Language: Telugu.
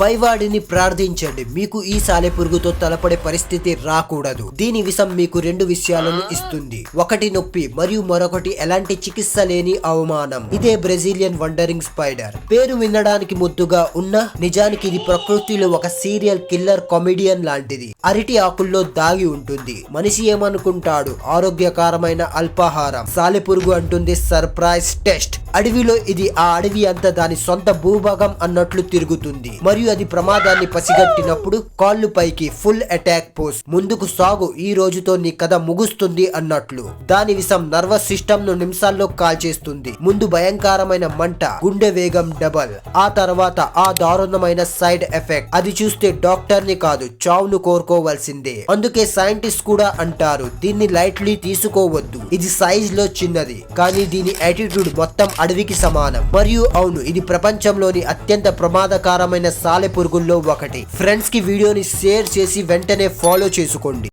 పైవాడిని ప్రార్థించండి. మీకు ఈ సాలెపురుగుతో తలపడే పరిస్థితి రాకూడదు. దీని విషం మీకు రెండు విషయాలను ఇస్తుంది. ఒకటి నొప్పి మరియు మరొకటి ఎలాంటి చికిత్స లేని అవమానం. ఇదే బ్రెజిలియన్ వండరింగ్ స్పైడర్. పేరు వినడానికి ముద్దుగా ఉన్న నిజానికి ఇది ప్రకృతిలో ఒక సీరియల్ కిల్లర్ కామెడియన్ లాంటిది. అరటి ఆకుల్లో దాగి ఉంటుంది. మనిషి ఏమనుకుంటాడు? ఆరోగ్యకరమైన అల్పాహారం. సాలెపురుగు అంటుంది సర్ప్రైజ్ టెస్ట్. అడవిలో ఇది ఆ అడవి అంతా దాని సొంత భూభాగం అన్నట్లు తిరుగుతుంది. మరియు అది ప్రమాదాన్ని పసిగట్టినప్పుడు కాళ్ళు పైకి ఫుల్ అటాక్ పోస్ట్. ముందుకు సాగు ఈ రోజుతో నీ కథ ముగుస్తుంది అన్నట్లు. దాని విషం నర్వస్ సిస్టమ్ను నిమిషాల్లో కాల్చేస్తుంది ముందు భయంకరమైన మంట గుండె వేగం డబల్. ఆ తర్వాత ఆ దారుణమైన సైడ్ ఎఫెక్ట్. అది చూస్తే డాక్టర్ని కాదు చావును కోరుకోవాల్సిందే. అందుకే సైంటిస్ట్ కూడా అంటారు దీన్ని లైట్లీ తీసుకోవద్దు. ఇది సైజ్లో చిన్నది కానీ దీని యాటిట్యూడ్ మొత్తం అడవికి సమానం. మరియు అవును ఇది ప్రపంచంలోని అత్యంత ప్రమాదకరమైన సాలె పురుగుల్లో ఒకటి. ఫ్రెండ్స్కి వీడియోని షేర్ చేసి వెంటనే ఫాలో చేసుకోండి.